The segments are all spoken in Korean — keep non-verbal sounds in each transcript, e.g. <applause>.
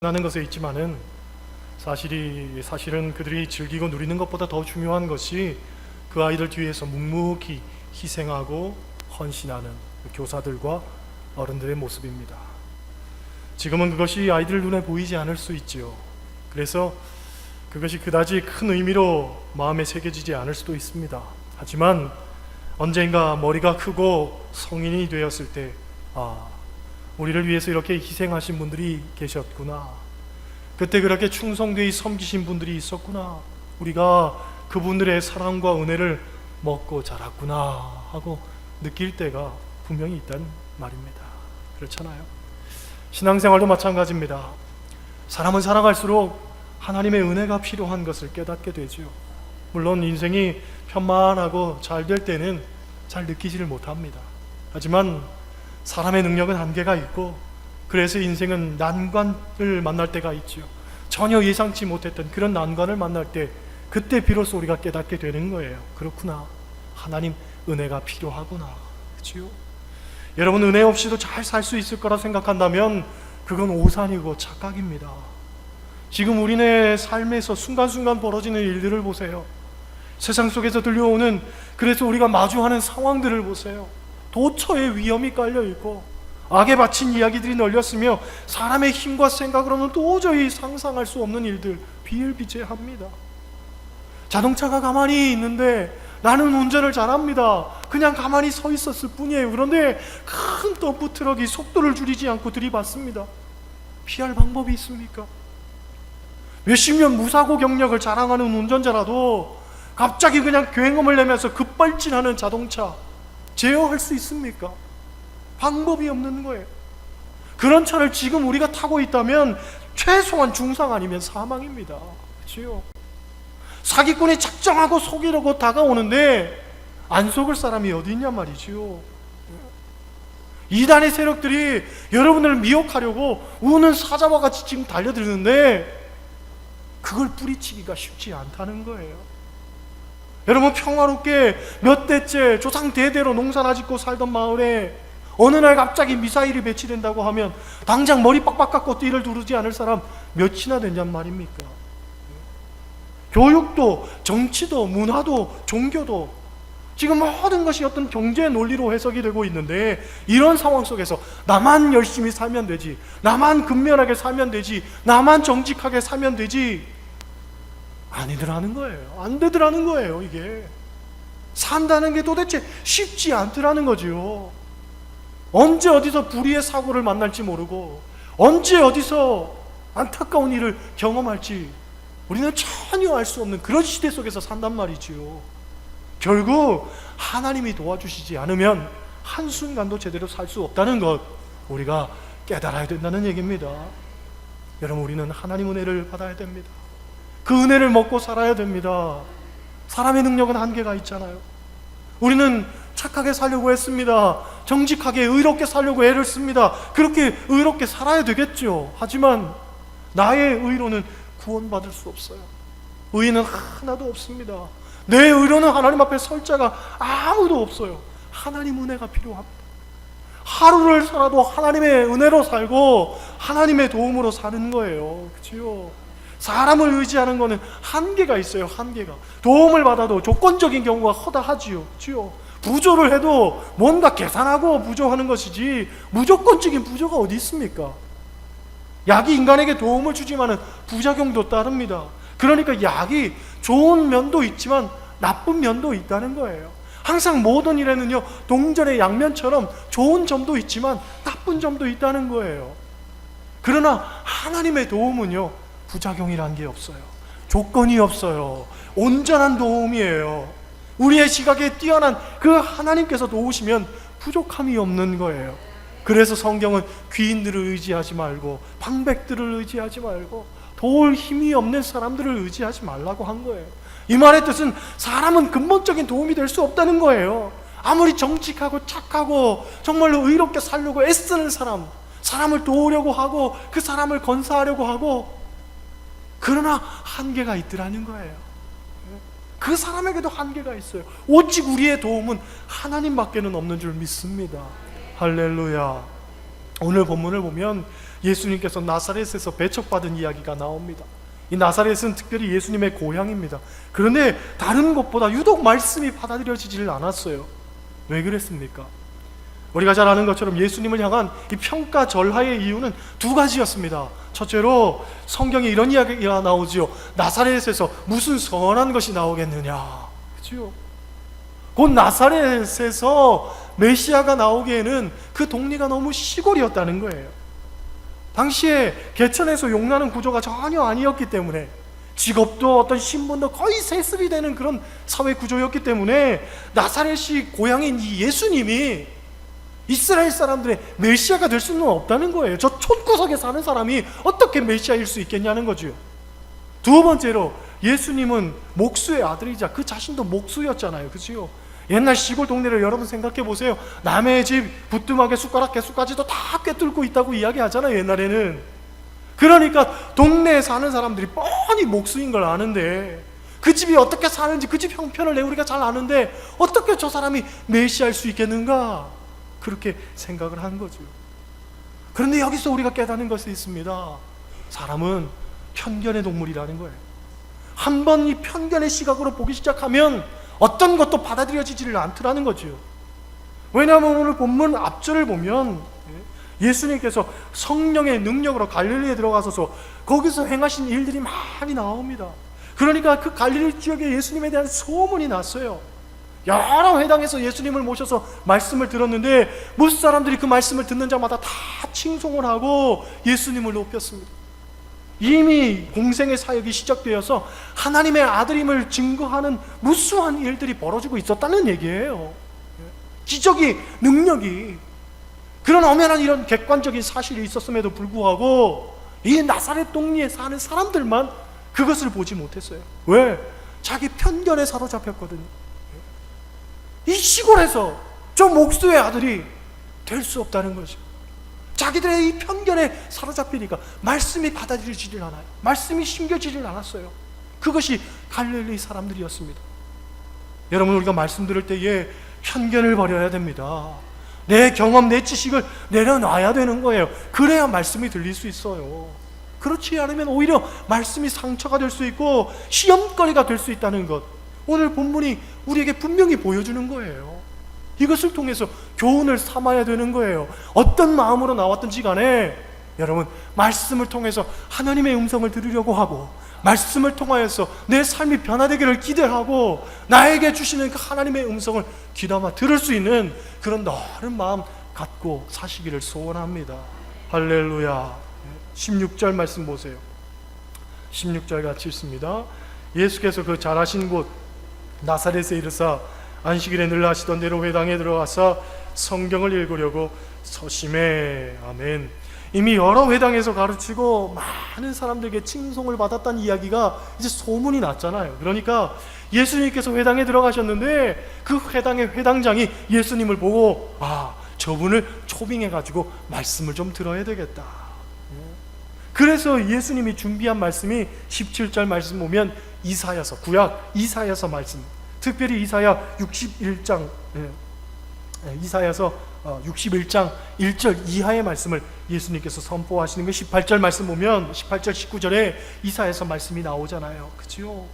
하는 것에 있지만은 사실이 사실은 그들이 즐기고 누리는 것보다 더 중요한 것이 그 아이들 뒤에서 묵묵히 희생하고 헌신하는 그 교사들과 어른들의 모습입니다. 지금은 그것이 아이들 눈에 보이지 않을 수 있지요. 그래서 그것이 그다지 큰 의미로 마음에 새겨지지 않을 수도 있습니다. 하지만 언젠가 머리가 크고 성인이 되었을 때, 아, 우리를 위해서 이렇게 희생하신 분들이 계셨구나. 그때 그렇게 충성되이 섬기신 분들이 있었구나. 우리가 그분들의 사랑과 은혜를 먹고 자랐구나 하고 느낄 때가 분명히 있단 말입니다. 그렇잖아요. 신앙생활도 마찬가지입니다. 사람은 살아갈수록 하나님의 은혜가 필요한 것을 깨닫게 되지요. 물론 인생이 편만하고 잘 될 때는 잘 느끼지를 못합니다. 하지만 사람의 능력은 한계가 있고 그래서 인생은 난관을 만날 때가 있죠. 전혀 예상치 못했던 그런 난관을 만날 때 그때 비로소 우리가 깨닫게 되는 거예요. 그렇구나. 하나님 은혜가 필요하구나. 그렇죠? 여러분 은혜 없이도 잘 살 수 있을 거라 생각한다면 그건 오산이고 착각입니다. 지금 우리네 삶에서 순간순간 벌어지는 일들을 보세요. 세상 속에서 들려오는 그래서 우리가 마주하는 상황들을 보세요. 도처에 위험이 깔려 있고 악에 바친 이야기들이 널렸으며 사람의 힘과 생각으로는 도저히 상상할 수 없는 일들 비일비재합니다. 자동차가 가만히 있는데 나는 운전을 잘합니다. 그냥 가만히 서 있었을 뿐이에요. 그런데 큰 덤프 트럭이 속도를 줄이지 않고 들이받습니다. 피할 방법이 있습니까? 몇십 년 무사고 경력을 자랑하는 운전자라도 갑자기 그냥 굉음을 내면서 급발진하는 자동차 제어할 수 있습니까? 방법이 없는 거예요. 그런 차를 지금 우리가 타고 있다면 최소한 중상 아니면 사망입니다. 그렇죠? 사기꾼이 작정하고 속이려고 다가오는데 안 속을 사람이 어디 있냔 말이지요. 이단의 세력들이 여러분을 미혹하려고 우는 사자와 같이 지금 달려드는데 그걸 뿌리치기가 쉽지 않다는 거예요. 여러분 평화롭게 몇 대째 조상 대대로 농사나 짓고 살던 마을에 어느 날 갑자기 미사일이 배치된다고 하면 당장 머리 빡빡 깎고 띠를 두르지 않을 사람 몇이나 된냔 말입니까? 교육도 정치도 문화도 종교도 지금 모든 것이 어떤 경제 논리로 해석이 되고 있는데 이런 상황 속에서 나만 열심히 살면 되지 나만 근면하게 살면 되지 나만 정직하게 살면 되지 아니더라는 거예요 안 되더라는 거예요 이게 산다는 게 도대체 쉽지 않더라는 거지요 언제 어디서 불의의 사고를 만날지 모르고 언제 어디서 안타까운 일을 경험할지 우리는 전혀 알 수 없는 그런 시대 속에서 산단 말이지요. 결국 하나님이 도와주시지 않으면 한순간도 제대로 살 수 없다는 것 우리가 깨달아야 된다는 얘기입니다. 여러분 우리는 하나님 은혜를 받아야 됩니다. 그 은혜를 먹고 살아야 됩니다. 사람의 능력은 한계가 있잖아요. 우리는 착하게 살려고 했습니다. 정직하게 의롭게 살려고 애를 씁니다. 그렇게 의롭게 살아야 되겠죠. 하지만 나의 의로는 구원받을 수 없어요. 의인은 하나도 없습니다. 내 의로는 하나님 앞에 설 자가 아무도 없어요. 하나님 은혜가 필요합니다. 하루를 살아도 하나님의 은혜로 살고 하나님의 도움으로 사는 거예요. 그렇죠? 사람을 의지하는 거는 한계가 있어요. 한계가. 도움을 받아도 조건적인 경우가 허다하지요. 그렇죠? 부조를 해도 뭔가 계산하고 부조하는 것이지 무조건적인 부조가 어디 있습니까? 약이 인간에게 도움을 주지만은 부작용도 따릅니다. 그러니까 약이 좋은 면도 있지만 나쁜 면도 있다는 거예요. 항상 모든 일에는요, 동전의 양면처럼 좋은 점도 있지만 나쁜 점도 있다는 거예요. 그러나 하나님의 도움은요, 부작용이란 게 없어요. 조건이 없어요. 온전한 도움이에요. 우리의 시각에 뛰어난 그 하나님께서 도우시면 부족함이 없는 거예요. 그래서 성경은 귀인들을 의지하지 말고 방백들을 의지하지 말고 도울 힘이 없는 사람들을 의지하지 말라고 한 거예요. 이 말의 뜻은 사람은 근본적인 도움이 될 수 없다는 거예요. 아무리 정직하고 착하고 정말로 의롭게 살려고 애쓰는 사람, 사람을 도우려고 하고 그 사람을 건사하려고 하고 그러나 한계가 있더라는 거예요. 그 사람에게도 한계가 있어요. 오직 우리의 도움은 하나님밖에는 없는 줄 믿습니다. 할렐루야. 오늘 본문을 보면 예수님께서 나사렛에서 배척받은 이야기가 나옵니다. 이 나사렛은 특별히 예수님의 고향입니다. 그런데 다른 곳보다 유독 말씀이 받아들여지질 않았어요. 왜 그랬습니까? 우리가 잘 아는 것처럼 예수님을 향한 이 평가 절하의 이유는 두 가지였습니다. 첫째로 성경에 이런 이야기가 나오지요. 나사렛에서 무슨 선한 것이 나오겠느냐. 그죠? 곧 나사렛에서 메시아가 나오기에는 그 동네가 너무 시골이었다는 거예요. 당시에 개천에서 용나는 구조가 전혀 아니었기 때문에 직업도 어떤 신분도 거의 세습이 되는 그런 사회 구조였기 때문에 나사렛이 고향인 이 예수님이 이스라엘 사람들의 메시아가 될 수는 없다는 거예요. 저 촌구석에 사는 사람이 어떻게 메시아일 수 있겠냐는 거죠. 두 번째로 예수님은 목수의 아들이자 그 자신도 목수였잖아요. 그죠? 옛날 시골 동네를 여러분 생각해 보세요. 남의 집 부뚜막에 숟가락 개수까지도 다 꿰뚫고 있다고 이야기하잖아요. 옛날에는. 그러니까 동네에 사는 사람들이 뻔히 목수인 걸 아는데 그 집이 어떻게 사는지 그 집 형편을 내 우리가 잘 아는데 어떻게 저 사람이 메시아일 수 있겠는가? 그렇게 생각을 한 거죠. 그런데 여기서 우리가 깨닫는 것이 있습니다. 사람은 편견의 동물이라는 거예요. 한 번 이 편견의 시각으로 보기 시작하면 어떤 것도 받아들여지지를 않더라는 거죠. 왜냐하면 오늘 본문 앞절을 보면 예수님께서 성령의 능력으로 갈릴리에 들어가셔서 거기서 행하신 일들이 많이 나옵니다. 그러니까 그 갈릴리 지역에 예수님에 대한 소문이 났어요. 여러 회당에서 예수님을 모셔서 말씀을 들었는데 무슨 사람들이 그 말씀을 듣는 자마다 다 칭송을 하고 예수님을 높였습니다. 이미 공생의 사역이 시작되어서 하나님의 아들임을 증거하는 무수한 일들이 벌어지고 있었다는 얘기예요. 기적이 능력이 그런 엄연한 이런 객관적인 사실이 있었음에도 불구하고 이 나사렛 동리에 사는 사람들만 그것을 보지 못했어요. 왜? 자기 편견에 사로잡혔거든요. 이 시골에서 저 목수의 아들이 될 수 없다는 거죠. 자기들의 이 편견에 사로잡히니까 말씀이 받아들여지질 않아요. 말씀이 심겨지질 않았어요. 그것이 갈릴리 사람들이었습니다. 여러분 우리가 말씀 들을 때에 편견을 버려야 됩니다. 내 경험, 내 지식을 내려놔야 되는 거예요. 그래야 말씀이 들릴 수 있어요. 그렇지 않으면 오히려 말씀이 상처가 될 수 있고 시험거리가 될 수 있다는 것. 오늘 본문이 우리에게 분명히 보여주는 거예요. 이것을 통해서 교훈을 삼아야 되는 거예요. 어떤 마음으로 나왔든지 간에 여러분 말씀을 통해서 하나님의 음성을 들으려고 하고 말씀을 통하여서 내 삶이 변화되기를 기대하고 나에게 주시는 그 하나님의 음성을 귀담아 들을 수 있는 그런 넓은 마음 갖고 사시기를 소원합니다. 할렐루야. 16절 말씀 보세요. 16절 같이 읽습니다. 예수께서 그 잘하신 곳 나사렛에 이르사 안식일에 늘 하시던 대로 회당에 들어가서 성경을 읽으려고 서심해 아멘. 이미 여러 회당에서 가르치고 많은 사람들에게 칭송을 받았다는 이야기가 이제 소문이 났잖아요. 그러니까 예수님께서 회당에 들어가셨는데 그 회당의 회당장이 예수님을 보고 아 저분을 초빙해 가지고 말씀을 좀 들어야 되겠다. 그래서 예수님이 준비한 말씀이 17절 말씀 보면 이사야서 구약 이사야서 말씀 특별히 이사야 61장 예, 예, 이사야서 어, 61장 1절 이하의 말씀을 예수님께서 선포하시는 거 18절 말씀 보면 18절 19절에 이사야서 말씀이 나오잖아요. 그렇죠?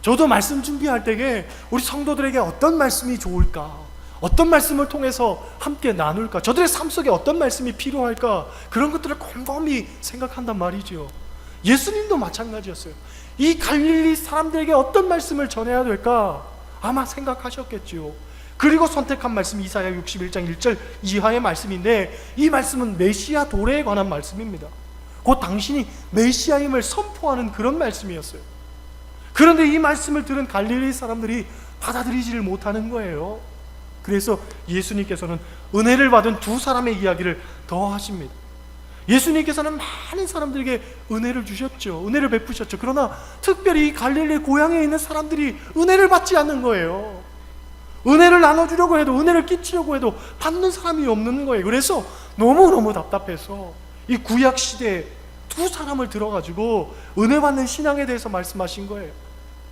저도 말씀 준비할 때에 우리 성도들에게 어떤 말씀이 좋을까? 어떤 말씀을 통해서 함께 나눌까? 저들의 삶 속에 어떤 말씀이 필요할까? 그런 것들을 곰곰이 생각한단 말이죠. 예수님도 마찬가지였어요. 이 갈릴리 사람들에게 어떤 말씀을 전해야 될까? 아마 생각하셨겠죠. 그리고 선택한 말씀이 이사야 61장 1절 이하의 말씀인데 이 말씀은 메시아 도래에 관한 말씀입니다. 곧 당신이 메시아임을 선포하는 그런 말씀이었어요. 그런데 이 말씀을 들은 갈릴리 사람들이 받아들이지를 못하는 거예요. 그래서 예수님께서는 은혜를 받은 두 사람의 이야기를 더 하십니다. 예수님께서는 많은 사람들에게 은혜를 주셨죠. 은혜를 베푸셨죠. 그러나 특별히 갈릴리 고향에 있는 사람들이 은혜를 받지 않는 거예요. 은혜를 나눠주려고 해도 은혜를 끼치려고 해도 받는 사람이 없는 거예요. 그래서 너무너무 답답해서 이 구약 시대에 두 사람을 들어가지고 은혜 받는 신앙에 대해서 말씀하신 거예요.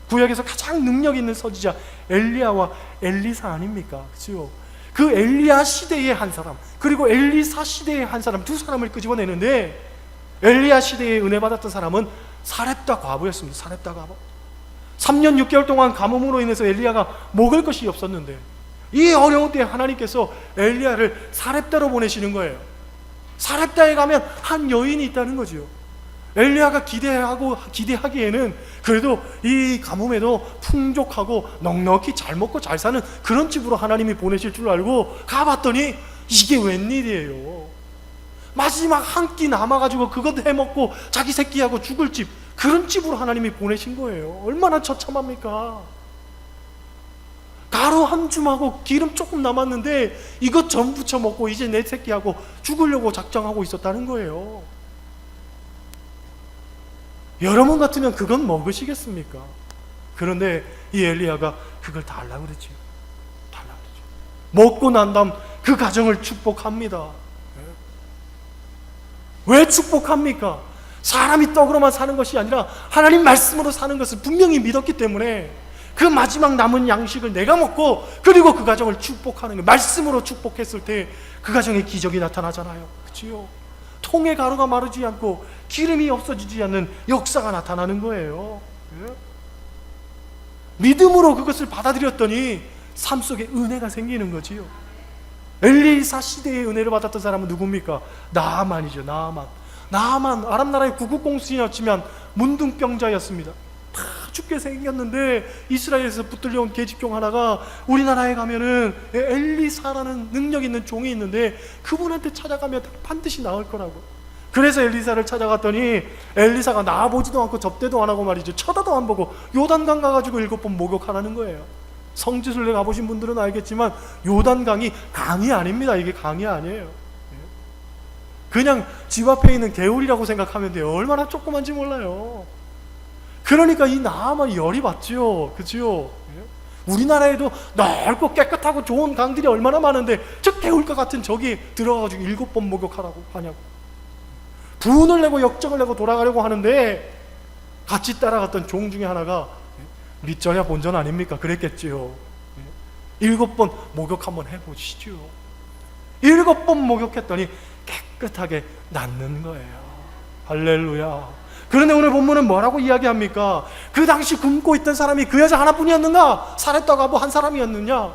구약에서 가장 능력 있는 선지자 엘리야와 엘리사 아닙니까? 그렇죠? 그 엘리야 시대의 한 사람 그리고 엘리사 시대의 한 사람 두 사람을 끄집어내는데 엘리야 시대에 은혜 받았던 사람은 사렙다 과부였습니다. 사렙다 과부. 3년 6개월 동안 가뭄으로 인해서 엘리야가 먹을 것이 없었는데 이 어려운 때에 하나님께서 엘리야를 사렙다로 보내시는 거예요. 사렙다에 가면 한 여인이 있다는 거지요. 엘리야가 기대하고 기대하기에는 그래도 이 가뭄에도 풍족하고 넉넉히 잘 먹고 잘 사는 그런 집으로 하나님이 보내실 줄 알고 가봤더니 이게 웬일이에요. 마지막 한 끼 남아가지고 그것 해먹고 자기 새끼하고 죽을 집 그런 집으로 하나님이 보내신 거예요. 얼마나 처참합니까? 가루 한 줌하고 기름 조금 남았는데 이것 전 부쳐 먹고 이제 내 새끼하고 죽으려고 작정하고 있었다는 거예요. 여러분 같으면 그건 먹으시겠습니까? 그런데 이 엘리야가 그걸 달라고 그랬지. 달라고 그랬죠. 먹고 난 다음 그 가정을 축복합니다. 왜 축복합니까? 사람이 떡으로만 사는 것이 아니라 하나님 말씀으로 사는 것을 분명히 믿었기 때문에 그 마지막 남은 양식을 내가 먹고 그리고 그 가정을 축복하는 거 말씀으로 축복했을 때 그 가정에 기적이 나타나잖아요. 그렇지요? 통에 가루가 마르지 않고 기름이 없어지지 않는 역사가 나타나는 거예요. 예? 믿음으로 그것을 받아들였더니 삶 속에 은혜가 생기는 거지요. 엘리사 시대의 은혜를 받았던 사람은 누굽니까? 나아만이죠. 나아만. 나아만 아람 나라의 구국공수였지만 문둥병자였습니다. 다 죽게 생겼는데 이스라엘에서 붙들려온 계집종 하나가 우리나라에 가면은 엘리사라는 능력 있는 종이 있는데 그분한테 찾아가면 반드시 나을 거라고. 그래서 엘리사를 찾아갔더니 엘리사가 나보지도 않고 접대도 안 하고 말이죠. 쳐다도 안 보고 요단강 가가지고 일곱 번 목욕하라는 거예요. 성지순례 가보신 분들은 알겠지만 요단강이 강이 아닙니다. 이게 강이 아니에요. 예. 그냥 집 앞에 있는 개울이라고 생각하면 돼요. 얼마나 조그만지 몰라요. 그러니까 이 나아만 열이 받지요. 그지요? 예. 우리나라에도 넓고 깨끗하고 좋은 강들이 얼마나 많은데 저 개울과 같은 저기 들어가가지고 일곱 번 목욕하라고 하냐고. 분을 내고 역적을 내고 돌아가려고 하는데 같이 따라갔던 종 중에 하나가 믿져야 본전 아닙니까? 그랬겠지요. 예. 일곱 번 목욕 한번 해보시죠. 일곱 번 목욕했더니 깨끗하게 낫는 거예요. 할렐루야. 그런데 오늘 본문은 뭐라고 이야기합니까? 그 당시 굶고 있던 사람이 그 여자 하나뿐이었는가? 살했다가 뭐 한 사람이었느냐?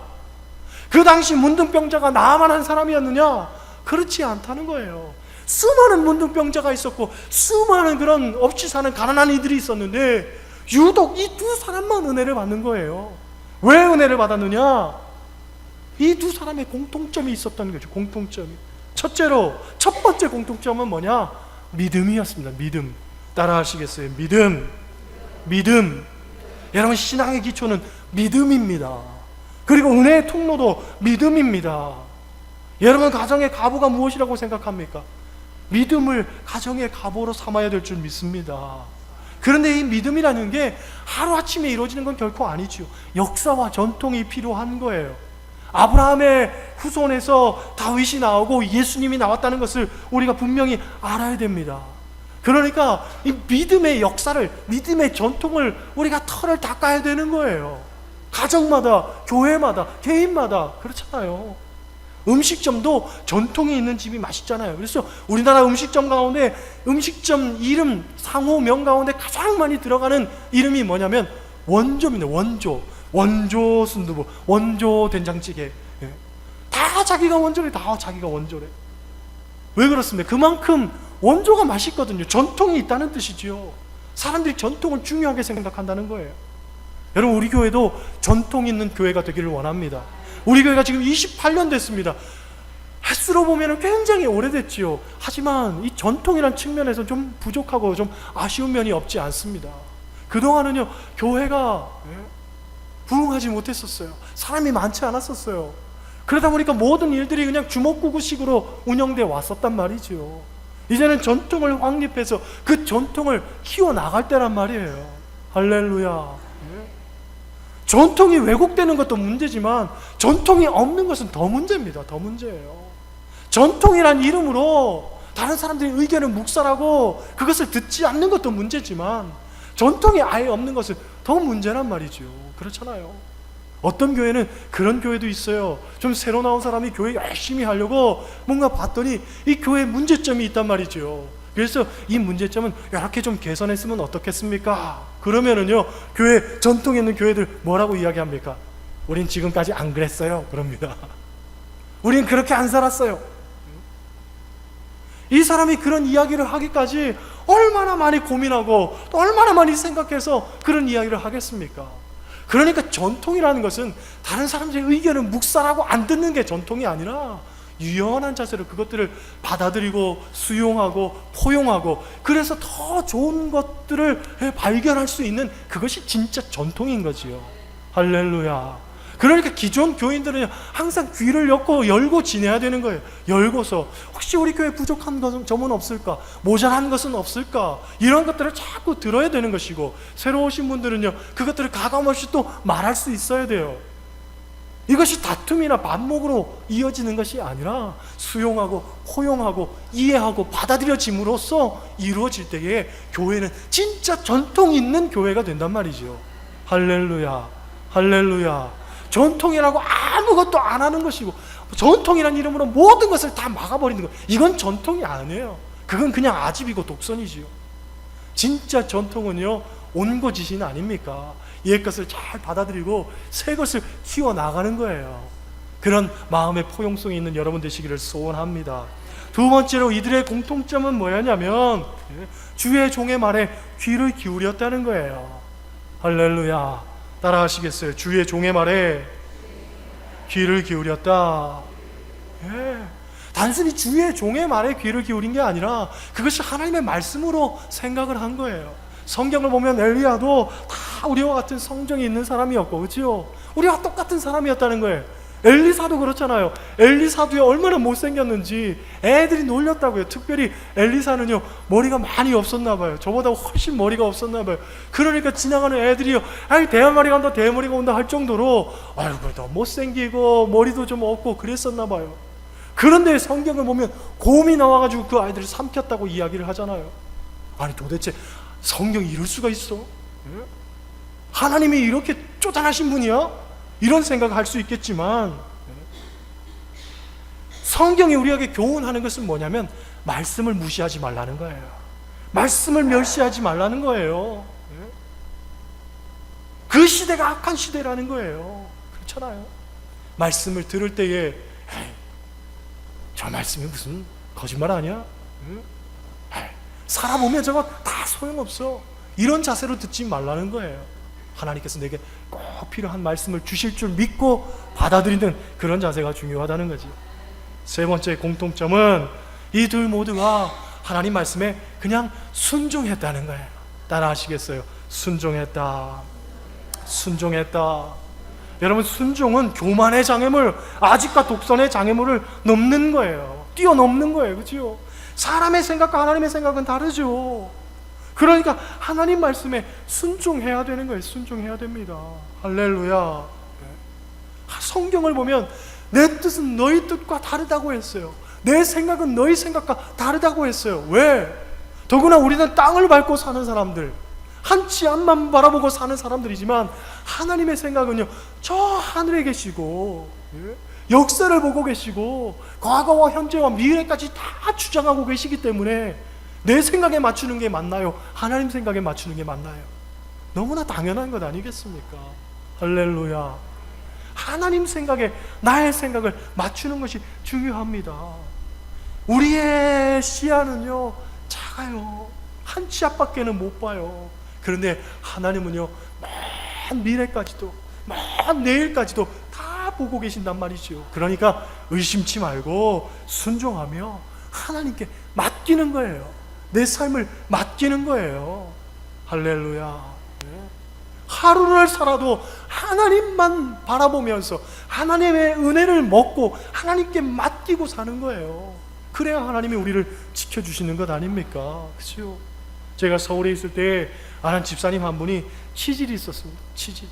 그 당시 문둥병자가 나만 한 사람이었느냐? 그렇지 않다는 거예요. 수많은 문둥병자가 있었고 수많은 그런 없이 사는 가난한 이들이 있었는데 유독 이 두 사람만 은혜를 받는 거예요. 왜 은혜를 받았느냐? 이 두 사람의 공통점이 있었던 거죠. 공통점이. 첫째로 첫 번째 공통점은 뭐냐? 믿음이었습니다. 믿음. 따라 하시겠어요? 믿음. 믿음. 여러분 신앙의 기초는 믿음입니다. 그리고 은혜의 통로도 믿음입니다. 여러분 가정의 가보가 무엇이라고 생각합니까? 믿음을 가정의 가보로 삼아야 될 줄 믿습니다. 그런데 이 믿음이라는 게 하루아침에 이루어지는 건 결코 아니죠. 역사와 전통이 필요한 거예요. 아브라함의 후손에서 다윗이 나오고 예수님이 나왔다는 것을 우리가 분명히 알아야 됩니다. 그러니까 이 믿음의 역사를, 믿음의 전통을 우리가 털을 닦아야 되는 거예요. 가정마다, 교회마다, 개인마다 그렇잖아요. 음식점도 전통이 있는 집이 맛있잖아요. 그래서 우리나라 음식점 가운데 음식점 이름 상호명 가운데 가장 많이 들어가는 이름이 뭐냐면 원조입니다. 원조. 원조 순두부, 원조 된장찌개. 예. 다 자기가 원조래. 다 자기가 원조래. 왜 그렇습니까? 그만큼 원조가 맛있거든요. 전통이 있다는 뜻이지요. 사람들이 전통을 중요하게 생각한다는 거예요. 여러분 우리 교회도 전통 있는 교회가 되기를 원합니다. 우리 교회가 지금 28년 됐습니다. 횟수로 보면 굉장히 오래됐지요. 하지만 이 전통이란 측면에서 좀 부족하고 좀 아쉬운 면이 없지 않습니다. 그동안은요, 교회가 예, 부흥하지 못했었어요. 사람이 많지 않았었어요. 그러다 보니까 모든 일들이 그냥 주먹구구식으로 운영돼 왔었단 말이죠. 이제는 전통을 확립해서 그 전통을 키워나갈 때란 말이에요. 할렐루야. 전통이 왜곡되는 것도 문제지만 전통이 없는 것은 더 문제입니다. 더 문제예요. 전통이란 이름으로 다른 사람들이 의견을 묵살하고 그것을 듣지 않는 것도 문제지만 전통이 아예 없는 것은 더 문제란 말이죠. 그렇잖아요. 어떤 교회는 그런 교회도 있어요. 좀 새로 나온 사람이 교회 열심히 하려고 뭔가 봤더니 이 교회에 문제점이 있단 말이죠. 그래서 이 문제점은 이렇게 좀 개선했으면 어떻겠습니까? 그러면은요, 교회, 전통에 있는 교회들 뭐라고 이야기합니까? 우린 지금까지 안 그랬어요. 그럽니다. <laughs> 우린 그렇게 안 살았어요. 이 사람이 그런 이야기를 하기까지 얼마나 많이 고민하고 또 얼마나 많이 생각해서 그런 이야기를 하겠습니까? 그러니까 전통이라는 것은 다른 사람들의 의견을 묵살하고 안 듣는 게 전통이 아니라 유연한 자세로 그것들을 받아들이고 수용하고 포용하고 그래서 더 좋은 것들을 발견할 수 있는 그것이 진짜 전통인 거지요. 할렐루야. 그러니까 기존 교인들은 항상 귀를 열고 열고 지내야 되는 거예요. 열고서 혹시 우리 교회 부족한 것은 점은 없을까? 모자란 것은 없을까? 이런 것들을 자꾸 들어야 되는 것이고 새로 오신 분들은요 그것들을 가감없이 또 말할 수 있어야 돼요. 이것이 다툼이나 반목으로 이어지는 것이 아니라 수용하고 포용하고 이해하고 받아들여짐으로써 이루어질 때에 교회는 진짜 전통 있는 교회가 된단 말이죠. 할렐루야, 할렐루야. 전통이라고 아무것도 안 하는 것이고 전통이라는 이름으로 모든 것을 다 막아버리는 것. 이건 전통이 아니에요. 그건 그냥 아집이고 독선이지요. 진짜 전통은요 온고지신 아닙니까? 옛 것을 잘 받아들이고 새 것을 키워 나가는 거예요. 그런 마음의 포용성이 있는 여러분 되시기를 소원합니다. 두 번째로 이들의 공통점은 뭐였냐면 주의 종의 말에 귀를 기울였다는 거예요. 할렐루야. 따라하시겠어요? 주의 종의 말에 귀를 기울였다. 예. 단순히 주의 종의 말에 귀를 기울인 게 아니라 그것이 하나님의 말씀으로 생각을 한 거예요. 성경을 보면 엘리야도 다 우리와 같은 성정이 있는 사람이었고, 그렇죠? 우리와 똑같은 사람이었다는 거예요. 엘리사도 그렇잖아요. 엘리사도요 얼마나 못생겼는지 애들이 놀렸다고요. 특별히 엘리사는요 머리가 많이 없었나 봐요. 저보다 훨씬 머리가 없었나 봐요. 그러니까 지나가는 애들이요, 아이 대머리가 온다, 대머리가 온다 할 정도로 아이고 너 못생기고 머리도 좀 없고 그랬었나 봐요. 그런데 성경을 보면 곰이 나와가지고 그 아이들을 삼켰다고 이야기를 하잖아요. 아니 도대체 성경이 이럴 수가 있어? 예? 하나님이 이렇게 쪼잔하신 분이야? 이런 생각을 할 수 있겠지만 예? 성경이 우리에게 교훈하는 것은 뭐냐면 말씀을 무시하지 말라는 거예요. 말씀을 멸시하지 말라는 거예요. 예? 그 시대가 악한 시대라는 거예요. 그렇잖아요. 말씀을 들을 때에 저 말씀이 무슨 거짓말 아니야? 살아보면 저거 다 소용없어. 이런 자세로 듣지 말라는 거예요. 하나님께서 내게 꼭 필요한 말씀을 주실 줄 믿고 받아들이는 그런 자세가 중요하다는 거지. 세 번째 공통점은 이 둘 모두가 하나님 말씀에 그냥 순종했다는 거예요. 따라하시겠어요? 순종했다. 순종했다. 여러분 순종은 교만의 장애물, 아직과 독선의 장애물을 넘는 거예요. 뛰어넘는 거예요. 그렇죠? 사람의 생각과 하나님의 생각은 다르죠. 그러니까 하나님 말씀에 순종해야 되는 거예요. 순종해야 됩니다. 할렐루야. 성경을 보면 내 뜻은 너희 뜻과 다르다고 했어요. 내 생각은 너희 생각과 다르다고 했어요. 왜? 더구나 우리는 땅을 밟고 사는 사람들, 한치 앞만 바라보고 사는 사람들이지만 하나님의 생각은요, 저 하늘에 계시고, 예? 역사를 보고 계시고, 과거와 현재와 미래까지 다 주장하고 계시기 때문에 내 생각에 맞추는 게 맞나요? 하나님 생각에 맞추는 게 맞나요? 너무나 당연한 것 아니겠습니까? 할렐루야. 하나님 생각에 나의 생각을 맞추는 것이 중요합니다. 우리의 시야는요, 작아요. 한 치 앞밖에는 못 봐요. 그런데 하나님은요, 먼 미래까지도, 먼 내일까지도 다 보고 계신단 말이죠. 그러니까 의심치 말고 순종하며 하나님께 맡기는 거예요. 내 삶을 맡기는 거예요. 할렐루야. 네. 하루를 살아도 하나님만 바라보면서 하나님의 은혜를 먹고 하나님께 맡기고 사는 거예요. 그래야 하나님이 우리를 지켜주시는 것 아닙니까? 그죠? 제가 서울에 있을 때 아는 집사님 한 분이 치질이 있었습니다. 치질.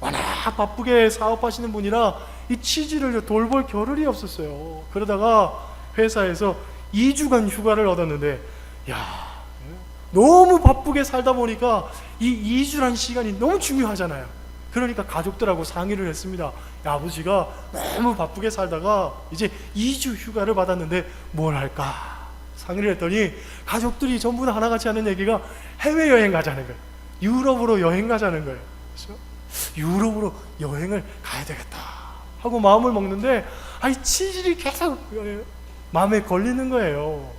워낙 바쁘게 사업하시는 분이라 이 치질을 돌볼 겨를이 없었어요. 그러다가 회사에서 2주간 휴가를 얻었는데, 야, 너무 바쁘게 살다 보니까 이 2주란 시간이 너무 중요하잖아요. 그러니까 가족들하고 상의를 했습니다. 야, 아버지가 너무 바쁘게 살다가 이제 2주 휴가를 받았는데 뭘 할까? 상의를 했더니 가족들이 전부 다 하나같이 하는 얘기가 해외여행 가자는 거예요. 유럽으로 여행 가자는 거예요. 그렇죠? 유럽으로 여행을 가야 되겠다 하고 마음을 먹는데 아이 치질이 계속 마음에 걸리는 거예요.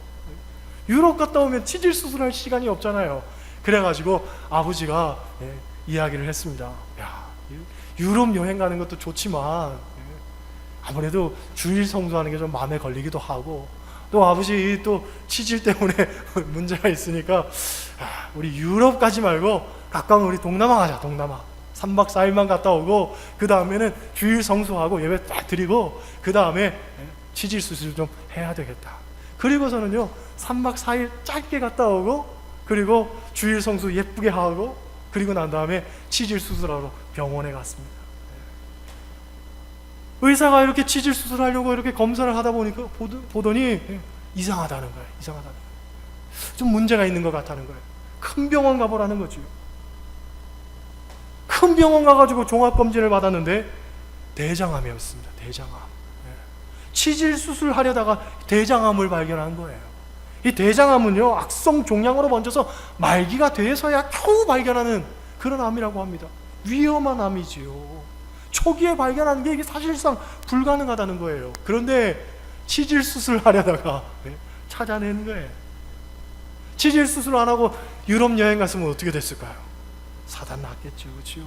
유럽 갔다 오면 치질 수술할 시간이 없잖아요. 그래가지고 아버지가 예, 이야기를 했습니다. 야, 유럽 여행 가는 것도 좋지만 예, 아무래도 주일 성수하는 게 좀 마음에 걸리기도 하고 또 아버지 또 치질 때문에 <laughs> 문제가 있으니까 아, 우리 유럽 가지 말고 가까운 우리 동남아 가자 동남아 3박 4일만 갔다 오고 그 다음에는 주일 성수하고 예배 딱 드리고 그 다음에 치질 수술 좀 해야 되겠다 그리고서는요 3박 4일 짧게 갔다 오고 그리고 주일 성수 예쁘게 하고 그리고 난 다음에 치질 수술하러 병원에 갔습니다 의사가 이렇게 치질 수술하려고 이렇게 검사를 하다 보니까 보더- 보더니 이상하다는 거예요. 이상하다는 거예요. 좀 문제가 있는 것 같다는 거예요. 큰 병원 가보라는 거죠. 큰 병원 가가지고 종합 검진을 받았는데 대장암이었습니다. 대장암. 예. 치질 수술하려다가 대장암을 발견한 거예요. 이 대장암은요 악성 종양으로 번져서 말기가 돼서야 겨우 발견하는 그런 암이라고 합니다. 위험한 암이지요. 초기에 발견하는 게 이게 사실상 불가능하다는 거예요. 그런데 치질 수술하려다가 네, 찾아낸 거예요. 치질 수술 안 하고 유럽 여행 갔으면 어떻게 됐을까요? 사단 났겠죠, 그렇죠?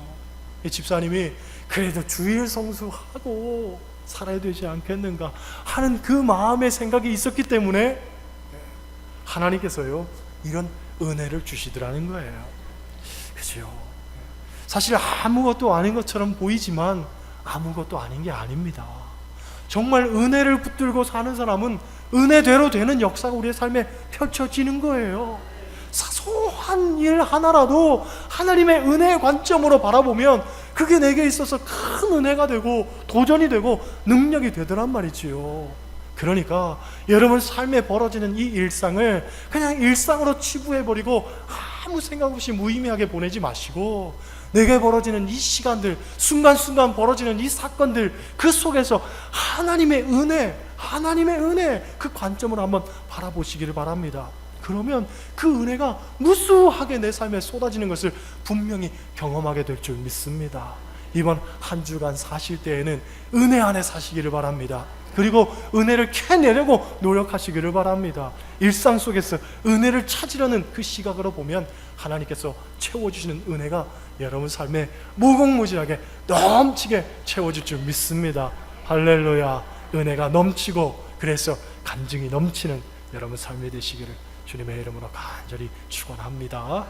이 집사님이 그래도 주일 성수하고 살아야 되지 않겠는가 하는 그 마음의 생각이 있었기 때문에 하나님께서요 이런 은혜를 주시더라는 거예요. 그죠? 사실 아무것도 아닌 것처럼 보이지만 아무것도 아닌 게 아닙니다. 정말 은혜를 붙들고 사는 사람은 은혜대로 되는 역사가 우리의 삶에 펼쳐지는 거예요. 사소한 일 하나라도 하나님의 은혜의 관점으로 바라보면 그게 내게 있어서 큰 은혜가 되고 도전이 되고 능력이 되더란 말이지요. 그러니까 여러분 삶에 벌어지는 이 일상을 그냥 일상으로 치부해버리고 아무 생각 없이 무의미하게 보내지 마시고 내게 벌어지는 이 시간들, 순간순간 벌어지는 이 사건들, 그 속에서 하나님의 은혜, 하나님의 은혜, 그 관점으로 한번 바라보시기를 바랍니다. 그러면 그 은혜가 무수하게 내 삶에 쏟아지는 것을 분명히 경험하게 될 줄 믿습니다. 이번 한 주간 사실 때에는 은혜 안에 사시기를 바랍니다. 그리고 은혜를 캐내려고 노력하시기를 바랍니다. 일상 속에서 은혜를 찾으려는 그 시각으로 보면 하나님께서 채워주시는 은혜가 여러분 삶에 무궁무진하게 넘치게 채워질 줄 믿습니다. 할렐루야. 은혜가 넘치고 그래서 간증이 넘치는 여러분 삶이 되시기를 주님의 이름으로 간절히 축원합니다.